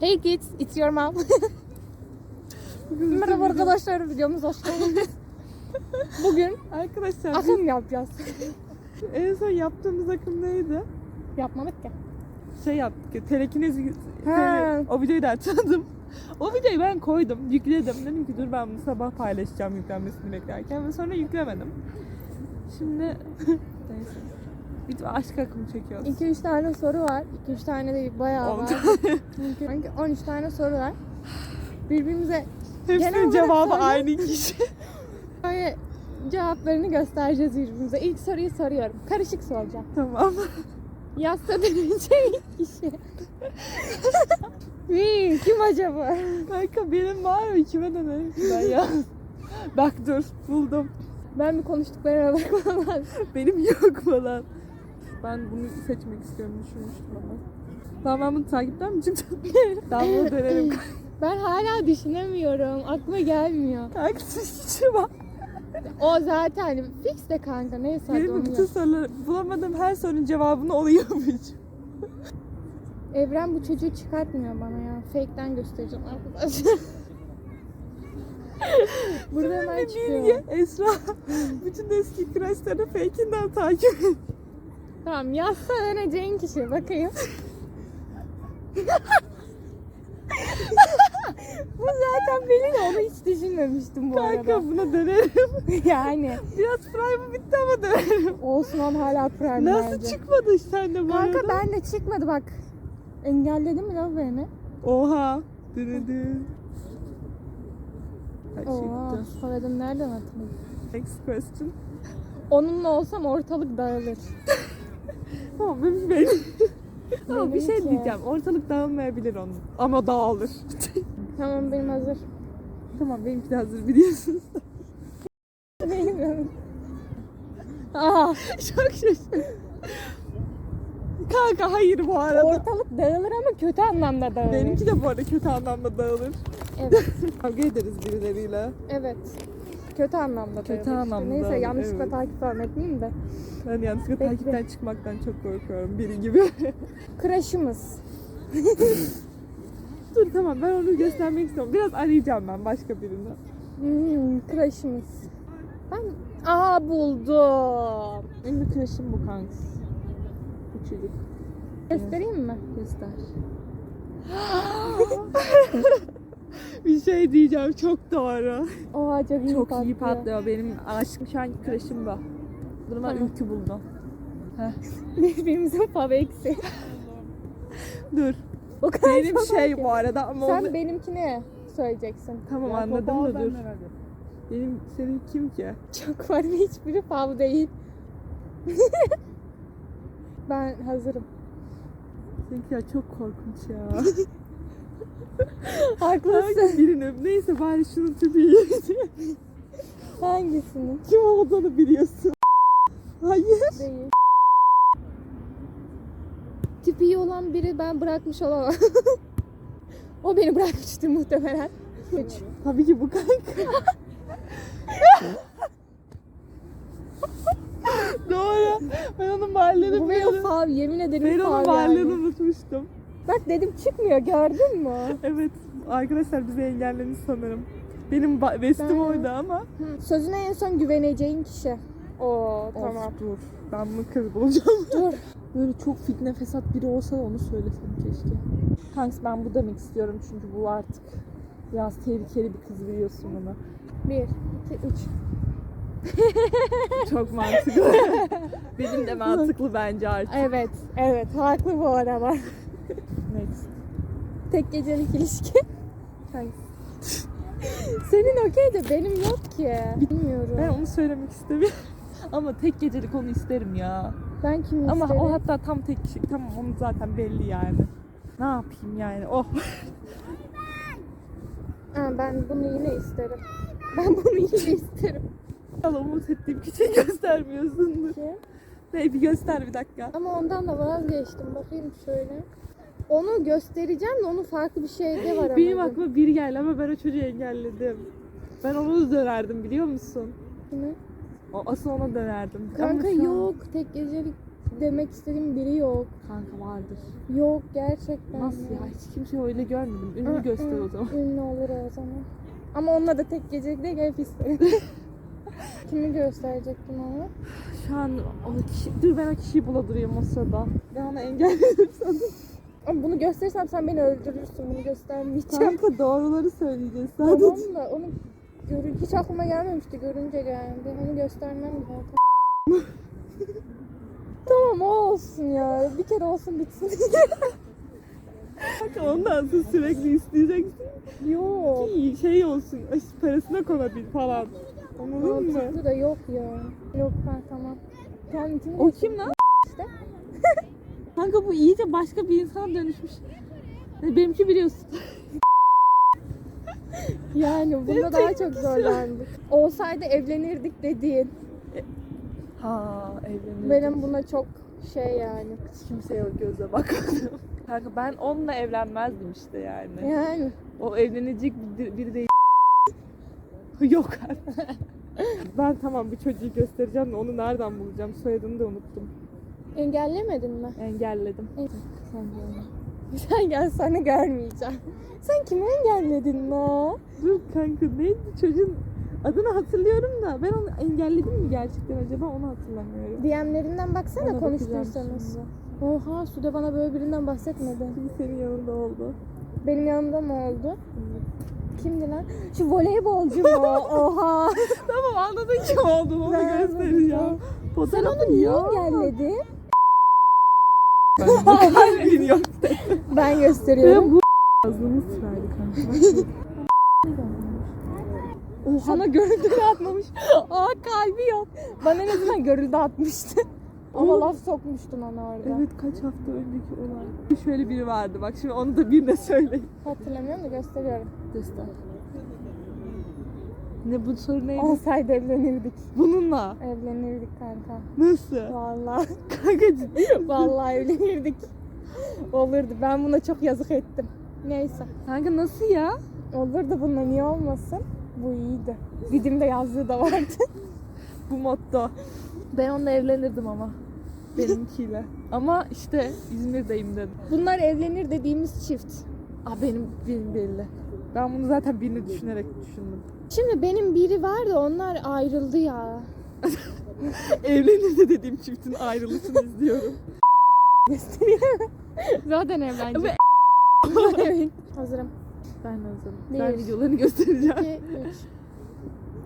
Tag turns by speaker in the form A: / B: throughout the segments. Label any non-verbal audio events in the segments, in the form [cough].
A: Hey kids, it's your mom. Merhaba arkadaşlar, videomuz hoş geldiniz. [laughs] Bugün
B: Arkadaşlar
A: akım yapacağız. [laughs]
B: en son yaptığımız akım neydi?
A: Yapmadık ki.
B: Şey yaptık. Telekinez
A: Ha.
B: tele- o videoyu da açmadım. O videoyu ben koydum, yükledim. Dedim ki dur ben bunu sabah paylaşacağım yüklenmesini beklerken ve sonra yüklemedim. Şimdi [laughs] neyse. Bir aşk akımı çekiyoruz.
A: 2-3 tane soru var. 2-3 tane değil, bayağı var. Çünkü sanki 13 tane soru var. Birbirimize Genel
B: Hepsinin
A: olarak
B: cevabı aynı kişi. [laughs]
A: böyle cevaplarını göstereceğiz birbirimize. İlk soruyu soruyorum. Karışık soracağım.
B: tamam.
A: Yasta dönecek kişi. [laughs] Hmm, kim acaba?
B: Kanka benim var mı? Kime dönerim ki ben ya? Bak dur buldum.
A: Ben bir konuştuklarına bakmam lazım.
B: Benim yok falan. Ben bunu seçmek istiyorum düşünmüştüm ama. Tamam ben bunu takipten mi [laughs] ben bunu dönerim. [laughs]
A: Ben hala düşünemiyorum. Aklıma gelmiyor.
B: Kanka hiç var.
A: O zaten fix de kanka. Neyse
B: Benim bütün soruları bulamadığım her sorunun cevabını oluyormuş.
A: Evren bu çocuğu çıkartmıyor bana ya. Fake'den göstereceğim arkadaşlar. Burada hemen çıkıyor.
B: Bilge, Esra. bütün eski crushları fake'inden takip et.
A: Tamam yazsa döneceğin kişi. Bakayım. bu zaten benim de onu hiç düşünmemiştim bu
B: Kanka
A: arada.
B: buna dönerim. [laughs]
A: yani.
B: Biraz prime'ı bitti ama dönerim.
A: Osman hala prime
B: Nasıl
A: bence.
B: çıkmadı sende bu
A: Kanka
B: arada?
A: ben de çıkmadı bak. Engelledi mi lan beni?
B: Oha. Dönedin. Her şey
A: Oha. Soyadını nereden hatırladın?
B: Next question.
A: Onunla olsam ortalık dağılır.
B: Tamam benim benim. [laughs] Ama bir şey
A: Benimki.
B: diyeceğim. Ortalık dağılmayabilir onun. Ama dağılır. [laughs]
A: Tamam benim hazır.
B: tamam benimki de hazır biliyorsunuz. [laughs]
A: Benim. Aha.
B: Çok şaşırdım. Kanka hayır bu arada.
A: Ortalık dağılır ama kötü anlamda dağılır.
B: Benimki de bu arada kötü anlamda dağılır.
A: Evet.
B: Kavga ederiz birileriyle.
A: Evet. Kötü anlamda
B: Kötü
A: dağılır
B: anlamda
A: Neyse
B: dağılır,
A: yanlışlıkla
B: evet.
A: takip falan etmeyeyim de.
B: Ben yanlışlıkla
A: Bekle.
B: takipten çıkmaktan çok korkuyorum biri gibi. [laughs]
A: Crush'ımız. [laughs]
B: Dur tamam ben onu göstermek istiyorum. Biraz arayacağım ben başka birini.
A: Hmm, crush'ımız. Ben Aa buldum.
B: Benim de crush'ım bu kanka. Bu çocuk.
A: Göstereyim mi?
B: Göster. [laughs] bir şey diyeceğim çok doğru.
A: Oha çok iyi
B: Çok
A: patlıyor.
B: iyi patlıyor. Benim aşkım şu anki crush'ım bu. Durma
A: Tamam.
B: ülkü buldu. [laughs]
A: Birbirimizin faveksi. [laughs]
B: Dur.
A: O kadar
B: Benim
A: çok
B: şey
A: ki.
B: bu arada ama
A: Sen
B: onu...
A: benimkini söyleyeceksin.
B: Tamam anladım da dur. Benim senin kim ki?
A: Çok var ve [laughs] hiçbiri fav değil. ben hazırım.
B: Seninki ya çok korkunç ya.
A: Haklısın.
B: Birinin neyse bari şunun tipi iyi.
A: Hangisini?
B: kim olduğunu biliyorsun. Hayır.
A: Değil. Tipi iyi olan biri ben bırakmış olamam. [laughs] o beni bırakmıştı muhtemelen. Üç.
B: Tabii ki bu kanka. [laughs] Doğru. Ben onun varlığını
A: Bu benim fav yemin ederim
B: Ben
A: fav
B: onun
A: yani.
B: varlığını unutmuştum.
A: Bak dedim çıkmıyor gördün mü?
B: Evet. Arkadaşlar bizi engellemiş sanırım. Benim bestim
A: Ben-
B: oydu ama.
A: Hı, Sözüne en son güveneceğin kişi. Oo tamam.
B: Of, dur. Ben bunu kız bulacağım. [laughs]
A: Dur.
B: Böyle çok fitne fesat biri olsa da onu söylesem keşke. Kanks ben bu demek istiyorum çünkü bu artık biraz tehlikeli bir kız biliyorsun onu.
A: Bir, iki, üç. [laughs]
B: Çok mantıklı. [laughs] Benim de mantıklı bence artık.
A: Evet, evet. Haklı bu arada.
B: Next.
A: Tek gecelik ilişki.
B: Kanks.
A: Senin okey de benim yok ki. Bilmiyorum.
B: Ben, onu söylemek istemiyorum. Ama tek gecelik onu isterim ya.
A: kimi
B: Ama
A: isterim?
B: o hatta tam tek kişi. Tamam onu zaten belli yani. Ne yapayım yani? Oh.
A: Ha, ben bunu yine isterim. Ben bunu yine isterim.
B: Allah umut ettiğim kişiyi göstermiyorsun.
A: Ki.
B: Ne bir göster bir dakika.
A: Ama ondan da vazgeçtim. Bakayım şöyle. Onu göstereceğim de onun farklı bir şeyde var ama.
B: Benim aklıma biri geldi ama ben o çocuğu engelledim. Ben onu da dönerdim biliyor musun?
A: Kimi?
B: O, asıl ona dönerdim.
A: Kanka
B: Ama şu an-
A: yok. Tek gecelik demek istediğim biri yok.
B: Kanka vardır.
A: Yok gerçekten.
B: Nasıl ya? Hiç kimseyi öyle görmedim. Ünlü göster o zaman.
A: Ünlü olur o zaman. Ama onunla da tek gecelik değil hep isterim. [laughs] Kimi gösterecektim onu?
B: Şu an o kişi... Dur ben o kişiyi buladırayım o sırada. Ben onu engelledim [laughs] sandım.
A: Ama bunu gösterirsem sen beni öldürürsün. Bunu göstermeyeceğim.
B: Kanka doğruları söyleyeceğiz sadece.
A: tamam da onu görün hiç aklıma gelmemişti. Görünce geldi. Onu göstermem zaten. [laughs] tamam o olsun ya. Bir kere olsun bitsin.
B: Kanka ondan sonra sürekli isteyeceksin.
A: yok.
B: Ki şey olsun, parasına konabil falan. Anladın mı?
A: Mantıklı da yok ya. Yok ben tamam. Kendini
B: O kim lan? [laughs]
A: işte.
B: Kanka bu iyice başka bir insan dönüşmüş. Benimki biliyorsun.
A: Yani bunda daha çok zorlandık. Olsaydı evlenirdik dediğin.
B: Ha evleniyor.
A: Benim buna çok şey yani.
B: Hiç kimseye o gözle bakmadım. Kanka ben onunla evlenmezdim işte yani.
A: Yani
B: O evlenecek bir- biri değil. [laughs] Yok [laughs] Ben tamam bir çocuğu göstereceğim de onu nereden bulacağım? Soyadını da unuttum.
A: engellemedin mi?
B: Engelledim.
A: Evet.
B: Sen de onu.
A: Sen gel seni görmeyeceğim. Sen kimi engelledin la?
B: Dur kanka neydi çocuğun adını hatırlıyorum da ben onu engelledim mi gerçekten acaba onu hatırlamıyorum.
A: DM'lerinden baksana
B: Ona
A: konuştuysanız. Oha Sude bana böyle birinden bahsetmedi.
B: Şimdi senin yanında oldu.
A: Benim yanımda mı oldu? Kimdi lan? Şu voleybolcu mu? [laughs] Oha.
B: Tamam anladın kim olduğunu onu göstereceğim.
A: Sen onu niye engelledin?
B: Ben [laughs] yok.
A: Ben gösteriyorum.
B: Bu yazdığımız sıraydı kanka.
A: Sana görüntü de atmamış. Aa kalbi yok. Bana en azından görüldü atmıştı. Ama laf sokmuştun ona orada.
B: Evet kaç hafta önceki olay. Şöyle biri vardı bak şimdi onu da birine söyle.
A: Hatırlamıyorum da gösteriyorum.
B: Göster. Ne bu soru neydi?
A: Olsaydı evlenirdik.
B: Bununla.
A: Evlenirdik kanka.
B: Nasıl?
A: Vallahi. [laughs]
B: Kanka ciddi
A: Vallahi evlenirdik. Olurdu. Ben buna çok yazık ettim. Neyse.
B: Kanka nasıl ya?
A: Olurdu bununla niye olmasın? Bu iyiydi. Didim'de yazdığı da vardı.
B: Bu motto. Ben onunla evlenirdim ama. Benimkiyle. ama işte İzmir'deyim dedim.
A: Bunlar evlenir dediğimiz çift.
B: Aa benim benim belli. Ben bunu zaten birini düşünerek düşündüm.
A: Şimdi benim biri var da onlar ayrıldı ya. [laughs]
B: Evlenir de dediğim çiftin ayrılışını izliyorum. [laughs]
A: Zaten evlenecek. [laughs] evet. Hazırım.
B: Ben hazırım.
A: Bir.
B: Ben videolarını göstereceğim.
A: 2, 3.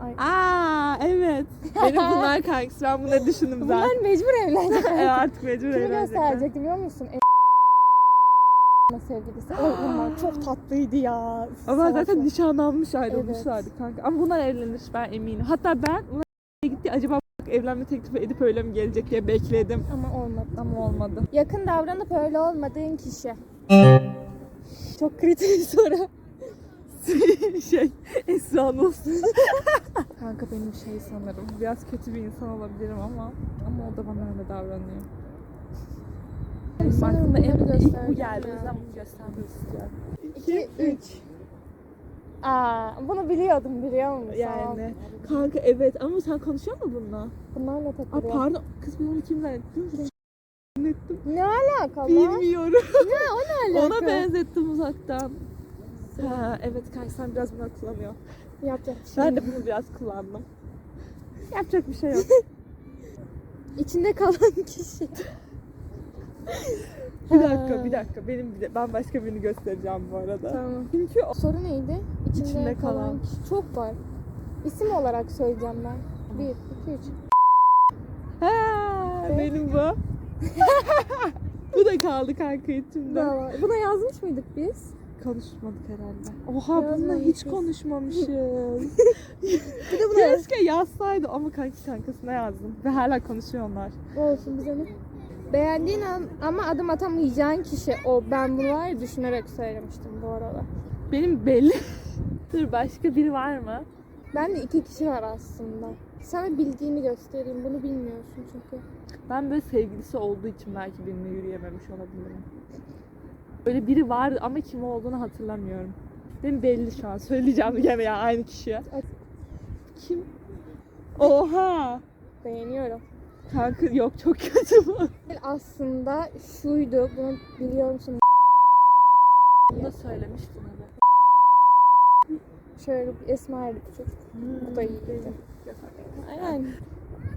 A: Ay.
B: Aa evet. Benim bunlar kankası. Ben bunları düşündüm
A: Bunlar
B: zaten.
A: mecbur evlenecek.
B: evet artık mecbur
A: Kimi
B: evlenecekler.
A: gösterecek biliyor musun? E- sevgilisi. O bunlar [gasps] çok tatlıydı ya.
B: Ama zaten nişanlanmış ayrılmışlardı kanka. Ama bunlar evlenir ben eminim. Hatta ben bunlar gitti acaba evlenme teklifi edip öyle mi gelecek diye bekledim.
A: Ama olmadı.
B: Ama olmadı.
A: Yakın davranıp öyle olmadığın kişi. Çok kritik bir soru. [laughs]
B: şey Esra olsun. kanka benim şey sanırım. Biraz kötü bir insan olabilirim ama ama o da bana öyle davranıyor.
A: Sanırım
B: aklıma en ilk bu geldi. O
A: ya.
B: yüzden bunu göstermek istiyorum.
A: 2, 3. Aa, bunu biliyordum biliyor musun?
B: Yani kanka evet ama sen konuşuyor musun bununla?
A: Bunlarla
B: Aa
A: takılıyor.
B: pardon kız ben onu kim zannettim? Zannettim.
A: Ne alaka lan?
B: Bilmiyorum.
A: Ne alaka?
B: Ona benzettim uzaktan. Ha, evet kanka sen biraz bunu kullanıyor.
A: Yapacak bir şey
B: Ben
A: yok.
B: de bunu biraz kullandım. Yapacak bir şey yok.
A: İçinde kalan kişi. [laughs]
B: bir dakika, bir dakika. Benim bir de, ben başka birini göstereceğim bu arada.
A: Tamam.
B: Çünkü o...
A: Soru neydi? İçinde,
B: İçinde
A: kalan,
B: kalan.
A: kişi. Çok var. İsim olarak söyleyeceğim ben. 1, 2, 3.
B: Ha,
A: Evet.
B: benim bu. bu da kaldı kanka içimde.
A: Buna yazmış mıydık biz?
B: Konuşmadık herhalde. Oha bununla
A: Yazmamışız.
B: hiç konuşmamışız. [laughs]
A: Bir de buna
B: Keşke yazsaydı ama kanki kankasına yazdım. Ve hala konuşuyor onlar.
A: Olsun bize ne? Beğendiğin ama adım atamayacağın kişi o. Ben bunu var ya düşünerek söylemiştim bu arada.
B: Benim belli. [laughs] Dur başka biri var mı?
A: Ben de iki kişi var aslında. Sana bildiğini göstereyim. Bunu bilmiyorsun çünkü.
B: Ben böyle sevgilisi olduğu için belki benimle yürüyememiş olabilirim. Öyle biri vardı ama kim olduğunu hatırlamıyorum. Benim belli şu an. Söyleyeceğim gene ya aynı kişiye. Kim? Oha!
A: Beğeniyorum.
B: Kanka yok çok kötü bu.
A: Aslında şuydu. Bunu biliyor musun?
B: Bunu da söylemiştin ama.
A: Şöyle bir esmer bir çocuk. Bu da iyiydi. Aynen.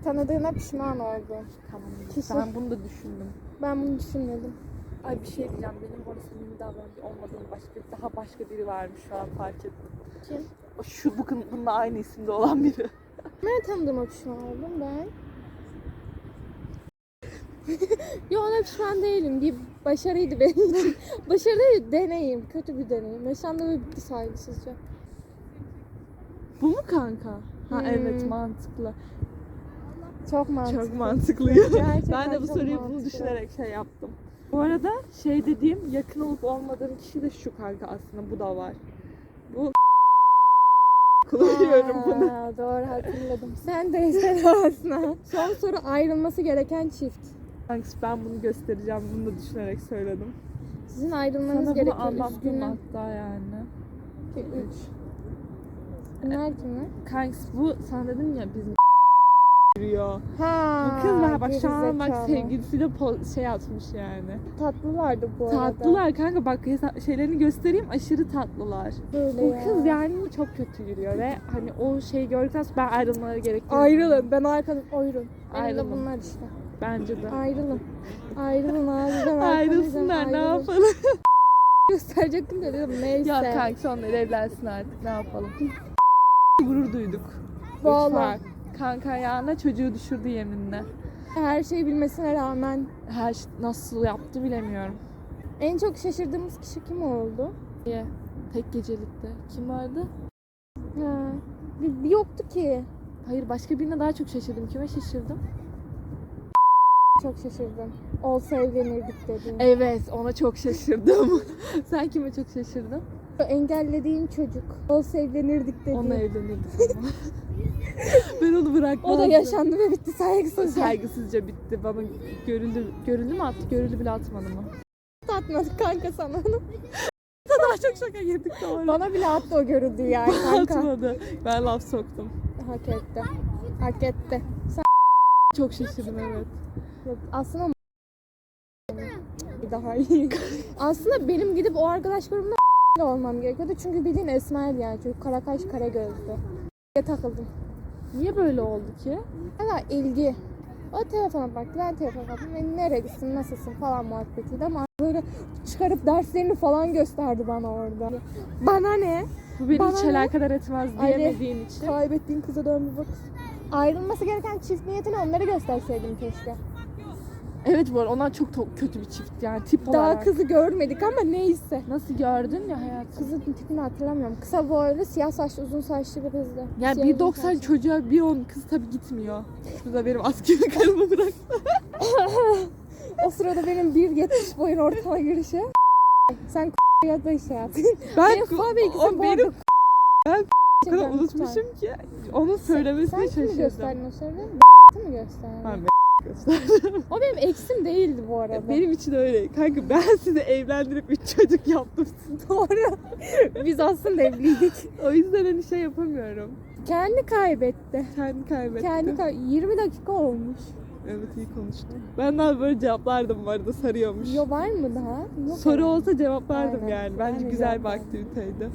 A: Tanıdığına pişman oldum.
B: Tamam.
A: Kesin.
B: Ben bunu da düşündüm.
A: Ben bunu düşünmedim.
B: Ay bir şey diyeceğim. Benim orası mini davranıcı olmadığını başka daha başka biri varmış şu an fark ettim.
A: Kim?
B: O Şu bu bununla aynı isimde olan biri.
A: Ben tanıdığıma pişman oldum ben. [laughs] Yo ona pişman değilim. Bir başarıydı benim için. [laughs] Başarı değil, deneyim. Kötü bir deneyim. Ve bitti saygısızca.
B: Bu mu kanka? Ha
A: Hmm.
B: evet mantıklı.
A: Çok mantıklı.
B: Çok mantıklı. [laughs] Ben de bu
A: çok
B: soruyu bunu
A: mantıklı.
B: düşünerek şey yaptım. Bu arada şey dediğim yakın olup olmadığım kişi de şu kanka aslında bu da var. Bu kullanıyorum bunu.
A: Aa, doğru hatırladım. Sen de aslında. Son soru ayrılması gereken çift.
B: Kanka ben bunu göstereceğim. Bunu da düşünerek söyledim.
A: Sizin ayrılmanız
B: Sana bunu
A: gerekiyor.
B: anlattım
A: Üzgünüm.
B: hatta yani.
A: İki, Üç. Bunlar kimler?
B: Kanka bu sen dedin ya biz yürüyor.
A: Ha,
B: Bu kız ben bak şu an bak
A: gerizekalı.
B: sevgilisiyle po- şey atmış yani.
A: Tatlılardı bu arada.
B: Tatlılar kanka bak hesa- şeylerini göstereyim aşırı tatlılar.
A: Böyle
B: Bu
A: ya.
B: kız yani çok kötü yürüyor ve hani o şeyi gördükten sonra ben ayrılmaları gerektiğini
A: Ayrılın. Ben arkadan ayrılın. Benim
B: Ayrılın.
A: de bunlar işte.
B: Bence de.
A: Ayrılın. Ayrılın abi. [laughs]
B: Ayrılsınlar ne yapalım? [laughs]
A: Gösterecektim de dedim neyse.
B: ya kanka sonları evlensin artık ne yapalım. [laughs] Gurur duyduk. Lütfen. Kanka ayağına çocuğu düşürdü yeminle.
A: Her şeyi bilmesine rağmen
B: Her şey nasıl yaptı bilemiyorum.
A: en çok şaşırdığımız kişi kim oldu?
B: Niye? Tek gecelikte. Kim vardı?
A: Ha. Bir, bir yoktu ki.
B: Hayır başka birine daha çok şaşırdım. Kime şaşırdım?
A: Çok şaşırdım. Olsa evlenirdik dedi.
B: Evet ona çok şaşırdım. [laughs] Sen kime çok şaşırdın?
A: Engellediğin çocuk. Olsa evlenirdik dedi.
B: Onunla evlenirdik ama. [laughs] ben onu bırakmazdım.
A: o da yaşandı ve bitti saygısızca.
B: Saygısızca bitti. Bana görüldü, görüldü mü attı? Görüldü bile atmadı mı?
A: Atmadık kanka sana [laughs] onu.
B: Daha çok şaka yedik doğru.
A: Bana bile attı o görüldü yani kanka.
B: atmadı. Ben laf soktum.
A: Hak etti. Hak etti. Sen
B: Çok şaşırdım evet.
A: Aslında daha iyi. aslında benim gidip o arkadaş grubunda [laughs] olmam gerekiyordu. Çünkü bildiğin esmer yani. Çocuk kara kaş kara gözlü. takıldım.
B: Niye böyle oldu ki?
A: Valla ilgi. O telefona baktı, ben telefona baktım. Ve neredesin, nasılsın falan muhabbetiydi ama böyle çıkarıp derslerini falan gösterdi bana orada. Bana ne?
B: Bu beni
A: Bana
B: hiç
A: ne?
B: alakadar etmez diyemediğim için.
A: Kaybettiğin kıza dön bir bak. Ayrılması gereken çift niyetini onları gösterseydim keşke.
B: Evet bu arada onlar çok to- kötü bir çift yani tip
A: Daha
B: olarak.
A: kızı görmedik ama neyse.
B: Nasıl gördün ya hayatım?
A: Kızın tipini hatırlamıyorum. Kısa boylu, siyah saçlı, uzun saçlı bir kızdı.
B: Yani
A: Siyah uzun
B: 1.90
A: saçlı.
B: çocuğa 1.10 kız tabii gitmiyor. Şurada benim askeri [laughs] karımı bırak. [laughs]
A: O sırada benim 1.70 boyun ortama girişi. Sen ya da şey yap.
B: Ben
A: Benim fa bilgisi
B: o
A: bu
B: benim
A: arada
B: ben o kadar unutmuşum ki söylemesine
A: Sen kimi
B: şaşırdım.
A: gösterdin o sırada? mi gösterdin?
B: Ben gösterdim.
A: O benim eksim değildi bu arada.
B: Benim için öyle. Kanka ben sizi evlendirip bir çocuk yaptım. [laughs]
A: Doğru. Biz aslında evliydik.
B: O yüzden hani şey yapamıyorum.
A: Kendi kaybetti.
B: Kendi kaybettim.
A: Kendi kay 20 dakika olmuş.
B: Evet iyi konuştun. Ben daha böyle cevaplardım bu arada sarıyormuş.
A: Yo var mı daha? Yok
B: Soru
A: herhalde.
B: olsa cevaplardım
A: Aynen.
B: yani.
A: Ben
B: Bence
A: de
B: güzel bir aktiviteydi.